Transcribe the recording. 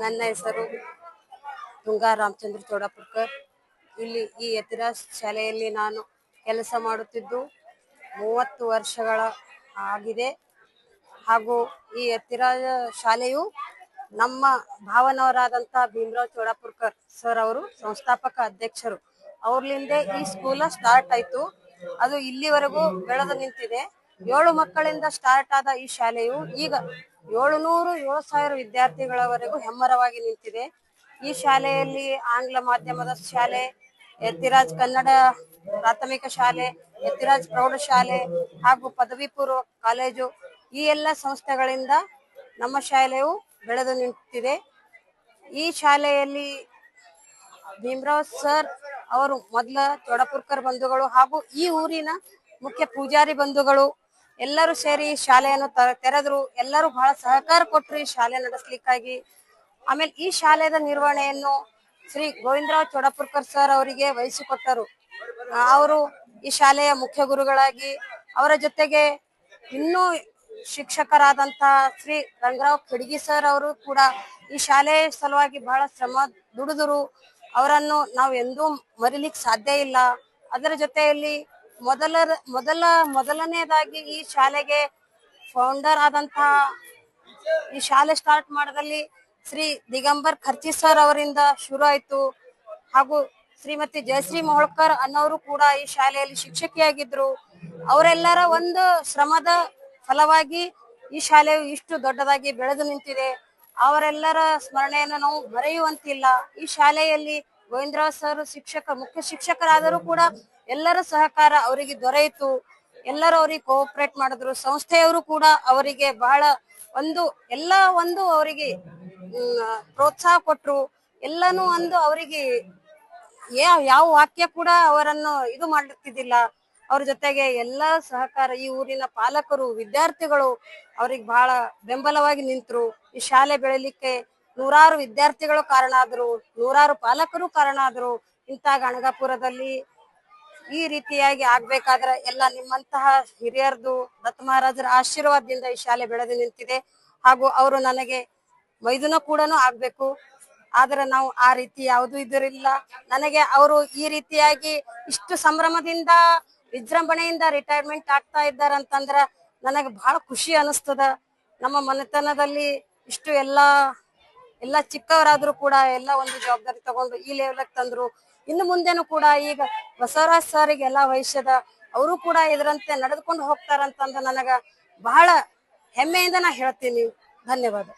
ನನ್ನ ಹೆಸರು ತುಂಗಾ ರಾಮಚಂದ್ರ ಚೌಡಾಪುರ್ಕರ್. ಇಲ್ಲಿ ಈ ಎತ್ತಿರ ಶಾಲೆಯಲ್ಲಿ ನಾನು ಕೆಲಸ ಮಾಡುತ್ತಿದ್ದು ಮೂವತ್ತು ವರ್ಷಗಳ ಆಗಿದೆ. ಹಾಗೂ ಈ ಎತ್ತಿರ ಶಾಲೆಯು ನಮ್ಮ ಭಾವನವರಾದಂಥ ಭೀಮರಾವ್ ಚೌಡಾಪುರ್ಕರ್ ಸರ್ ಅವರು, ಸಂಸ್ಥಾಪಕ ಅಧ್ಯಕ್ಷರು. ಅವ್ರಲಿಂದೆ ಈ ಸ್ಕೂಲ ಸ್ಟಾರ್ಟ್ ಆಯ್ತು. ಅದು ಇಲ್ಲಿವರೆಗೂ ಬೆಳೆದು ನಿಂತಿದೆ. ಏಳು ಮಕ್ಕಳಿಂದ ಸ್ಟಾರ್ಟ್ ಆದ ಈ ಶಾಲೆಯು ಈಗ ಏಳುನೂರು, ಏಳು ಸಾವಿರ ವಿದ್ಯಾರ್ಥಿಗಳವರೆಗೂ ಹೆಮ್ಮರವಾಗಿ ನಿಂತಿದೆ. ಈ ಶಾಲೆಯಲ್ಲಿ ಆಂಗ್ಲ ಮಾಧ್ಯಮದ ಶಾಲೆ ಯತಿರಾಜ್ ಕನ್ನಡ ಪ್ರಾಥಮಿಕ ಶಾಲೆ ಯತಿರಾಜ್ ಪ್ರೌಢಶಾಲೆ ಹಾಗೂ ಪದವಿ ಪೂರ್ವ ಕಾಲೇಜು ಈ ಎಲ್ಲ ಸಂಸ್ಥೆಗಳಿಂದ ನಮ್ಮ ಶಾಲೆಯು ಬೆಳೆದು ನಿಂತಿದೆ. ಈ ಶಾಲೆಯಲ್ಲಿ ಭೀಮರಾವ್ ಸರ್ ಅವರು ಮೊದಲ ತೊಡಪುರ್ಕರ್ ಬಂಧುಗಳು ಹಾಗೂ ಈ ಊರಿನ ಮುಖ್ಯ ಪೂಜಾರಿ ಬಂಧುಗಳು ಎಲ್ಲರೂ ಸೇರಿ ಶಾಲೆಯನ್ನು ತೆರೆದ್ರು. ಎಲ್ಲರೂ ಬಹಳ ಸಹಕಾರ ಕೊಟ್ಟರು ಈ ಶಾಲೆ ನಡೆಸ್ಲಿಕ್ಕಾಗಿ. ಆಮೇಲೆ ಈ ಶಾಲೆಯ ನಿರ್ವಹಣೆಯನ್ನು ಶ್ರೀ ಗೋವಿಂದರಾವ್ ಚೋಡಪುರ್ಕರ್ ಸರ್ ಅವರಿಗೆ ವಹಿಸಿಕೊಟ್ಟರು. ಅವರು ಈ ಶಾಲೆಯ ಮುಖ್ಯ ಗುರುಗಳಾಗಿ, ಅವರ ಜೊತೆಗೆ ಇನ್ನೂ ಶಿಕ್ಷಕರಾದಂತ ಶ್ರೀ ರಂಗರಾವ್ ಖಡ್ಗಿ ಸರ್ ಅವರು ಕೂಡ ಈ ಶಾಲೆಯ ಸಲುವಾಗಿ ಬಹಳ ಶ್ರಮ ದುಡಿದರು. ಅವರನ್ನು ನಾವು ಎಂದೂ ಮರಿಲಿಕ್ಕೆ ಸಾಧ್ಯ ಇಲ್ಲ. ಅದರ ಜೊತೆಯಲ್ಲಿ ಮೊದಲ ಮೊದಲ ಮೊದಲನೇದಾಗಿ ಈ ಶಾಲೆಗೆ ಫೌಂಡರ್ ಆದಂತಹ ಈ ಶಾಲೆ ಸ್ಟಾರ್ಟ್ ಮಾಡದಲ್ಲಿ ಶ್ರೀ ದಿಗಂಬರ್ ಖರ್ಚಿ ಸರ್ ಅವರಿಂದ ಶುರು ಆಯ್ತು. ಹಾಗೂ ಶ್ರೀಮತಿ ಜಯಶ್ರೀ ಮೊಹಳ್ಕರ್ ಅನ್ನೋರು ಕೂಡ ಈ ಶಾಲೆಯಲ್ಲಿ ಶಿಕ್ಷಕಿಯಾಗಿದ್ರು. ಅವರೆಲ್ಲರ ಒಂದು ಶ್ರಮದ ಫಲವಾಗಿ ಈ ಶಾಲೆಯು ಇಷ್ಟು ದೊಡ್ಡದಾಗಿ ಬೆಳೆದು ನಿಂತಿದೆ. ಅವರೆಲ್ಲರ ಸ್ಮರಣೆಯನ್ನು ನಾವು ಮರೆಯುವಂತಿಲ್ಲ. ಈ ಶಾಲೆಯಲ್ಲಿ ಗೋವಿಂದರಾವ್ ಸರ್ ಶಿಕ್ಷಕ, ಮುಖ್ಯ ಶಿಕ್ಷಕರಾದರೂ ಕೂಡ ಎಲ್ಲರ ಸಹಕಾರ ಅವರಿಗೆ ದೊರೆಯಿತು. ಎಲ್ಲರೂ ಅವರಿಗೆ ಕೋಆಪರೇಟ್ ಮಾಡಿದ್ರು. ಸಂಸ್ಥೆಯವರು ಕೂಡ ಅವರಿಗೆ ಬಹಳ ಒಂದು, ಎಲ್ಲ ಒಂದು ಅವರಿಗೆ ಪ್ರೋತ್ಸಾಹ ಕೊಟ್ರು. ಎಲ್ಲಾನು ಒಂದು ಅವರಿಗೆ ಯಾವ ಯಾವ ವಾಕ್ಯ ಕೂಡ ಅವರನ್ನು ಇದು ಮಾಡಿರ್ತಿದ್ದಿಲ್ಲ ಅವ್ರ ಜೊತೆಗೆ ಎಲ್ಲ ಸಹಕಾರ, ಈ ಊರಿನ ಪಾಲಕರು, ವಿದ್ಯಾರ್ಥಿಗಳು ಅವ್ರಿಗೆ ಬಹಳ ಬೆಂಬಲವಾಗಿ ನಿಂತರು. ಈ ಶಾಲೆ ಬೆಳಿಲಿಕ್ಕೆ ನೂರಾರು ವಿದ್ಯಾರ್ಥಿಗಳು ಕಾರಣ ಆದ್ರು, ನೂರಾರು ಪಾಲಕರು ಕಾರಣ ಆದ್ರು. ಇಂಥ ಗಣಗಾಪುರದಲ್ಲಿ ಈ ರೀತಿಯಾಗಿ ಆಗ್ಬೇಕಾದ್ರೆ ಎಲ್ಲ ನಿಮ್ಮಂತಹ ಹಿರಿಯರದು ದತ್ತ ಮಹಾರಾಜರ ಆಶೀರ್ವಾದದಿಂದ ಈ ಶಾಲೆ ಬೆಳೆದು ನಿಂತಿದೆ. ಹಾಗೂ ಅವರು ನನಗೆ ಮೈದುನ ಕೂಡ ಆಗ್ಬೇಕು. ಆದ್ರೆ ನಾವು ಆ ರೀತಿ ಯಾವುದು ಇದರಿಲ್ಲ ನನಗೆ ಅವರು ಈ ರೀತಿಯಾಗಿ ಇಷ್ಟು ಸಂಭ್ರಮದಿಂದ, ವಿಜೃಂಭಣೆಯಿಂದ ರಿಟೈರ್ಮೆಂಟ್ ಆಗ್ತಾ ಇದ್ದಾರಂತಂದ್ರ ನನಗೆ ಬಹಳ ಖುಷಿ ಅನಿಸ್ತದ ನಮ್ಮ ಮನೆತನದಲ್ಲಿ ಇಷ್ಟು ಎಲ್ಲಾ ಎಲ್ಲ ಚಿಕ್ಕವರಾದ್ರೂ ಕೂಡ ಎಲ್ಲ ಒಂದು ಜವಾಬ್ದಾರಿ ತಗೊಂಡು ಈ ಲೆವೆಲ್ಗೆ ತಂದ್ರು. ಇನ್ನು ಮುಂದೆನೂ ಕೂಡ ಈಗ ಬಸವರಾಜ್ ಸಾರಿಗೆ ಎಲ್ಲ ವಯಸ್ಸದ ಅವರು ಕೂಡ ಇದರಂತೆ ನಡೆದುಕೊಂಡು ಹೋಗ್ತಾರಂತಂದ್ರೆ ನನಗ ಬಹಳ ಹೆಮ್ಮೆಯಿಂದ ನಾ ಹೇಳ್ತೀನಿ. ಧನ್ಯವಾದ.